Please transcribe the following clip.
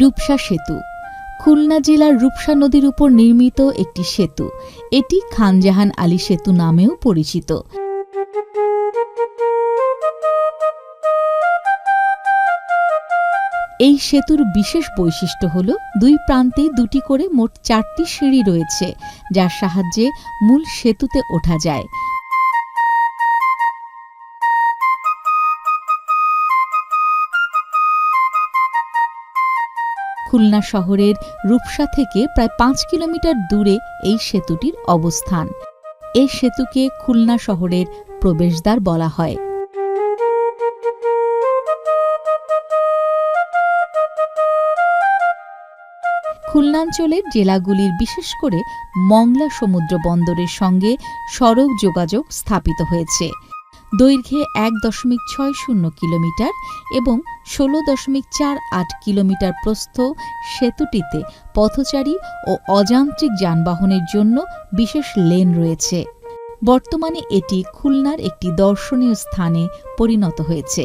রূপসা সেতু। খুলনা জেলার রূপসা নদীর উপর নির্মিত একটি সেতু। এটি খানজাহান আলী সেতু নামেও পরিচিত। এই সেতুর বিশেষ বৈশিষ্ট্য হল, দুই প্রান্তে দুটি করে মোট চারটি সিঁড়ি রয়েছে, যার সাহায্যে মূল সেতুতে ওঠা যায়। খুলনা শহরের রূপসা থেকে প্রায় পাঁচ কিলোমিটার দূরে এই সেতুটির অবস্থান। এই সেতুকে খুলনা শহরের প্রবেশদ্বার বলা হয়। খুলনাঞ্চলের জেলাগুলির বিশেষ করে মংলা সমুদ্র বন্দরের সঙ্গে সড়ক যোগাযোগ স্থাপিত হয়েছে। দৈর্ঘ্যে এক দশমিক ছয় শূন্য কিলোমিটার এবং ষোলো দশমিক চার আট কিলোমিটার প্রস্থ সেতুটিতে পথচারী ও অযান্ত্রিক যানবাহনের জন্য বিশেষ লেন রয়েছে। বর্তমানে এটি খুলনার একটি দর্শনীয় স্থানে পরিণত হয়েছে।